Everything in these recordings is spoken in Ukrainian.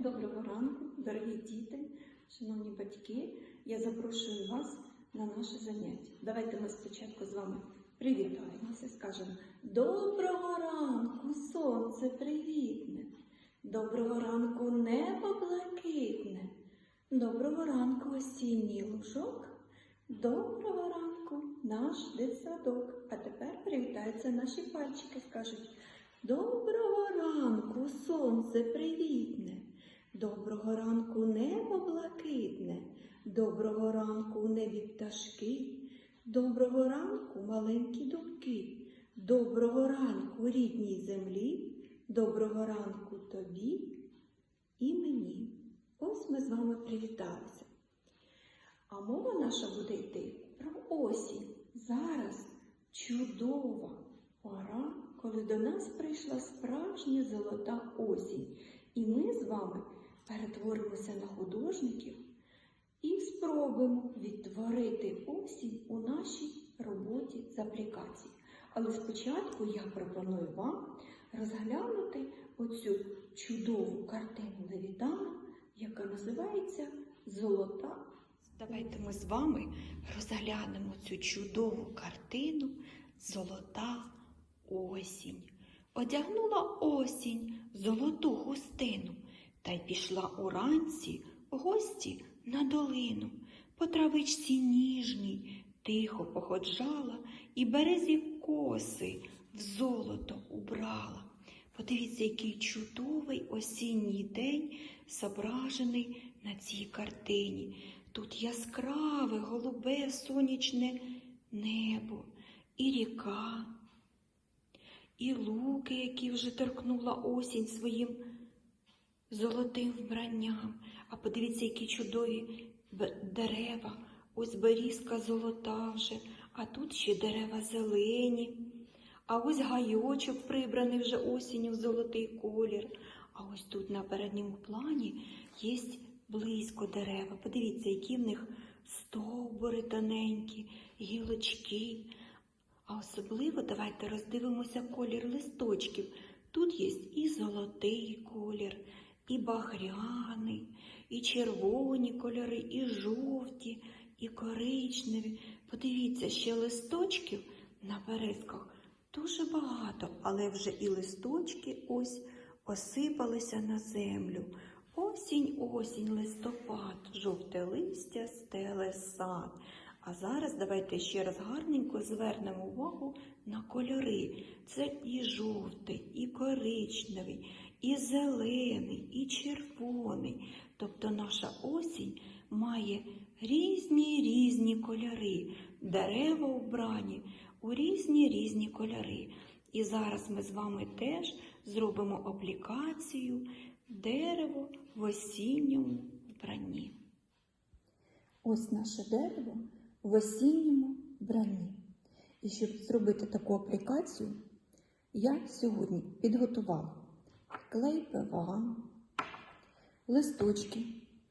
Доброго ранку, дорогі діти, шановні батьки. Я запрошую вас на наше заняття. Давайте ми спочатку з вами привітаємося, скажемо Доброго ранку, сонце привітне, доброго ранку, небо блакитне, доброго ранку, осінній лужок, доброго ранку, наш дитсадок. А тепер привітаються наші пальчики, скажуть Доброго ранку, сонце привітне. Доброго ранку, небо блакитне, доброго ранку у небі пташки, доброго ранку, маленькі дубки, доброго ранку рідній землі, доброго ранку тобі і мені. Ось ми з вами привіталися. А мова наша буде йти про осінь. Зараз чудова пора, коли до нас прийшла справжня золота осінь. І ми з вами перетворимося на художників і спробуємо відтворити осінь у нашій роботі з аплікації. Але спочатку я пропоную вам розглянути оцю чудову картину Левітана, яка називається Золота. Давайте ми з вами розглянемо цю чудову картину Золота осінь. Одягнула осінь золоту хустину та й пішла уранці гості на долину. По травичці ніжній тихо походжала і березі коси в золото убрала. Подивіться, який чудовий осінній день зображений на цій картині. Тут яскраве, голубе, сонячне небо і ріка, і луки, які вже торкнула осінь своїм золотим вбранням. А подивіться, які чудові дерева. Ось берізка золота вже, а тут ще дерева зелені. А ось гайочок прибраний вже осінню в золотий колір. А ось тут на передньому плані є близько дерева. Подивіться, які в них стовбури тоненькі, гілочки. А особливо давайте роздивимося колір листочків. Тут є і золотий колір, і багряний, і червоні кольори, і жовті, і коричневі. Подивіться, ще листочків на березках дуже багато, але вже і листочки ось осипалися на землю. Осінь, осінь, листопад, жовте листя стеле сад. А зараз давайте ще раз гарненько звернемо увагу на кольори. Це і жовтий, і коричневий, і зелений, і червоний. Тобто наша осінь має різні різні кольори, дерева вбрані у різні різні кольори. І зараз ми з вами теж зробимо аплікацію дерево в осінньому вбранні. Ось наше дерево в осінньому вбранні. І щоб зробити таку аплікацію, я сьогодні підготувала клей ПВА, листочки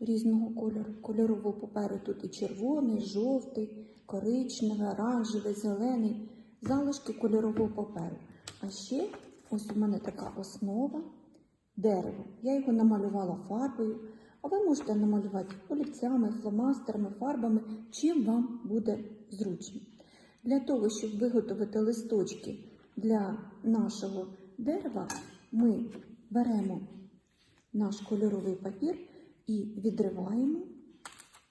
різного кольору. Кольорового паперу тут і червоний, жовтий, коричневий, оранжевий, зелений, залишки кольорового паперу. А ще ось у мене така основа дерево. Я його намалювала фарбою, а ви можете намалювати олівцями, фломастерами, фарбами, чим вам буде зручно. Для того, щоб виготовити листочки для нашого дерева, ми беремо наш кольоровий папір і відриваємо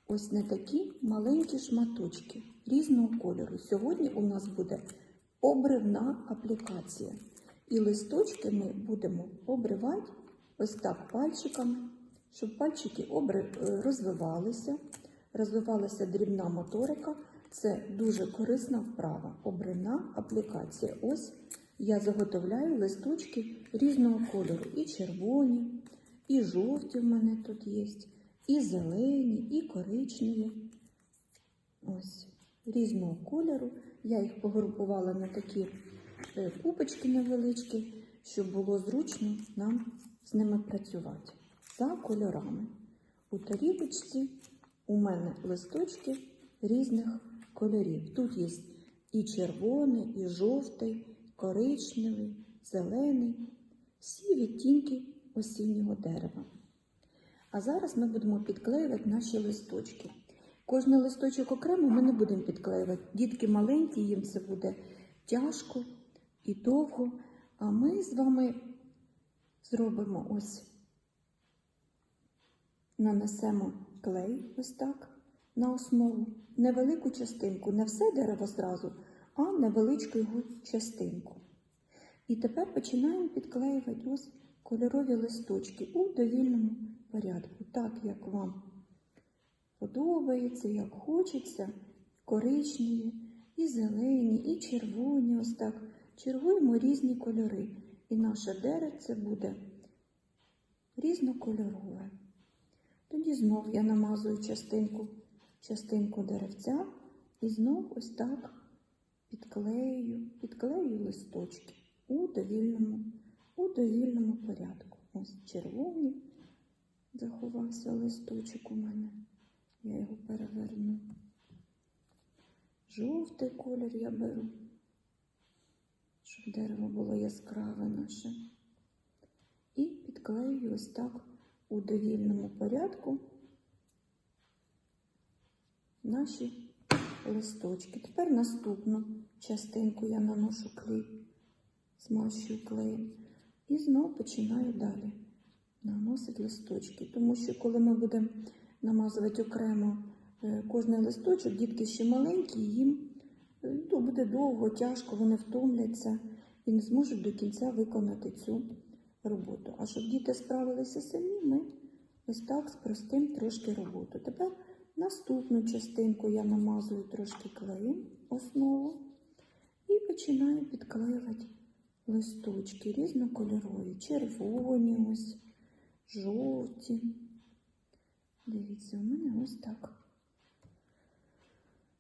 ось на такі маленькі шматочки різного кольору. Сьогодні у нас буде обривна аплікація. І листочки ми будемо обривати ось так пальчиками, щоб пальчики е, розвивалися, розвивалася дрібна моторика. Це дуже корисна вправа. Обривна аплікація. Ось я заготовляю листочки різного кольору. І червоні, і жовті в мене тут є, і зелені, і коричневі. Ось різного кольору. Я їх погрупувала на такі е, купочки невеличкі, щоб було зручно нам з ними працювати. За кольорами. У тарілочці у мене листочки різних кольорів. Тут є і червоний, і жовтий, коричневий, зелений, всі відтінки осіннього дерева. А зараз ми будемо підклеювати наші листочки. Кожний листочок окремо ми не будемо підклеювати. Дітки маленькі, їм це буде тяжко і довго. А ми з вами зробимо ось, нанесемо клей ось так на основу, невелику частинку, не все дерево зразу, а невеличку його частинку. І тепер починаємо підклеювати ось кольорові листочки у довільному порядку, так як вам подобається, як хочеться, коричневі, і зелені, і червоні. Ось так. Чергуємо різні кольори. І наше деревце буде різнокольорове. Тоді знов я намазую частинку, частинку деревця і знов ось так підклею, підклею листочки у довільному, у довільному порядку. Ось червоні заховався листочок у мене. Я його переверну. Жовтий колір я беру, щоб дерево було яскраве наше. І підклею ось так у довільному порядку наші листочки. Тепер наступну частинку я наношу клей, змащую клеєм. І знову починаю далі наносити листочки. Тому що коли ми будемо намазувати окремо е, кожний листочок, дітки ще маленькі, їм е, ну, буде довго, тяжко, вони втомляться і не зможуть до кінця виконати цю роботу. А щоб діти справилися самі, ми ось так спростимо трошки роботу. Тепер наступну частинку я намазую трошки клеєм основу і починаю підклеювати листочки різнокольорові, червоні ось, жовті. Дивіться, у мене ось так.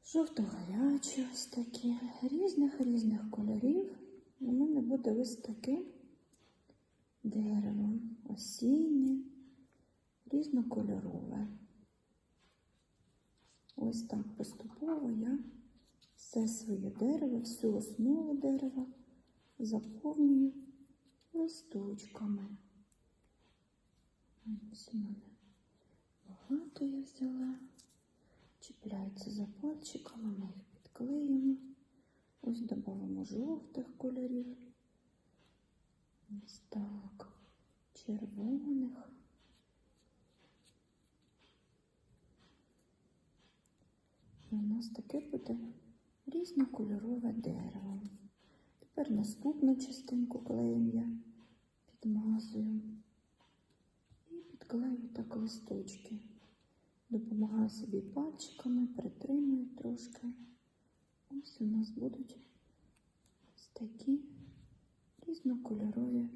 Жовто-гарячі ось такі, різних-різних кольорів. У мене буде ось таке дерево, осіннє, різнокольорове. Ось так поступово я все своє дерево, всю основу дерева заповнюю листочками. Ось у мене багато я взяла. Чіпляються за пальчиками, ми їх підклеїмо. Ось додамо жовтих кольорів. Ось так, червоних. І у нас таке буде різнокольорове дерево. Тепер наступну частинку клеєм я підмазую і підклею так листочки. Допомагаю собі пальчиками, притримую трошки. Ось у нас будуть такі різнокольорові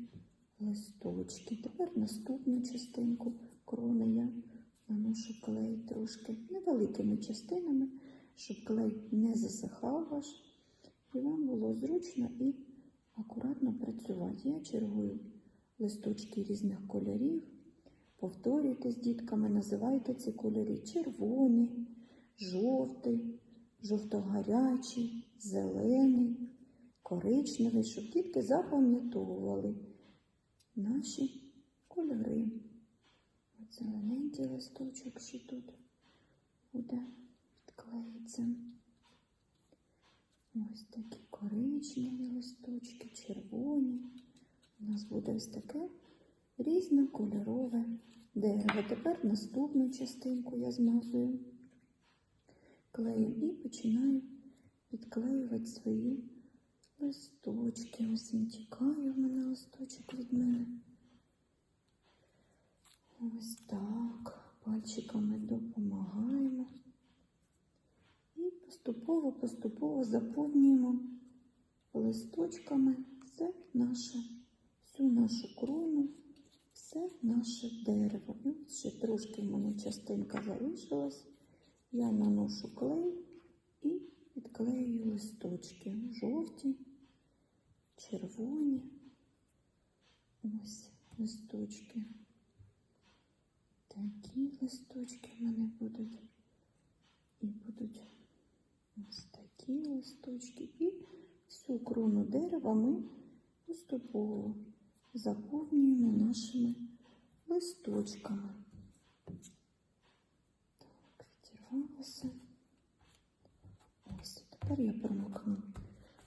листочки. Тепер наступну частинку крони я наношу клей трошки невеликими частинами, щоб клей не засихав ваш, і вам було зручно і акуратно працювати. Я чергую листочки різних кольорів. Повторюйте з дітками, називайте ці кольори червоні, жовтий, жовто-гарячий, зелений, коричневий, щоб дітки запам'ятовували наші кольори. От зелененький листочок ще тут буде підклеїться. Ось такі коричневі листочки, червоні. У нас буде ось таке різнокольорове дерево. Тепер наступну частинку я змазую клеєм і починаю підклеювати свої листочки. Ось він тікає в мене листочок від мене. Ось так. Пальчиками допомагаємо. І поступово-поступово заповнюємо листочками все наше, всю нашу крону, все наше дерево. І от ще трошки в мене частинка залишилась. Я наношу клей і підклеюю листочки. Жовті, червоні. Ось листочки. Такі листочки в мене будуть. І будуть ось такі листочки. І всю крону дерева ми поступово заповнюємо нашими листочками. волосся. Ось, тепер я промокну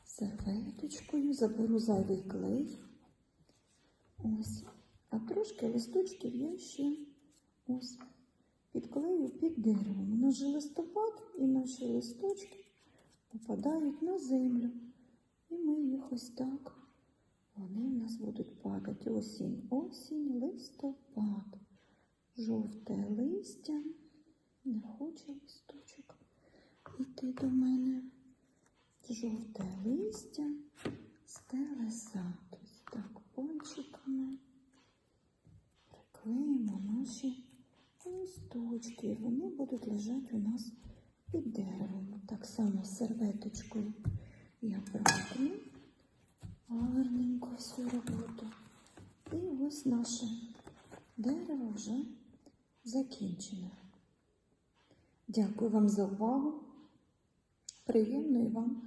серветочкою, заберу зайвий клей. Ось. А трошки листочків я ще ось підклею під деревом. Же листопад і наші листочки попадають на землю. І ми їх ось так. Вони в нас будуть падати. Осінь, осінь, листопад. Жовте листя. Не хоче листочок іти до мене. Жовте листя стеле сад. Ось так пальчиками приклеїмо наші листочки. Вони будуть лежати у нас під деревом. Так само серветочкою я промкну гарненько всю роботу. І ось наше дерево вже закінчене. Дякую вам за увагу. Приємної вам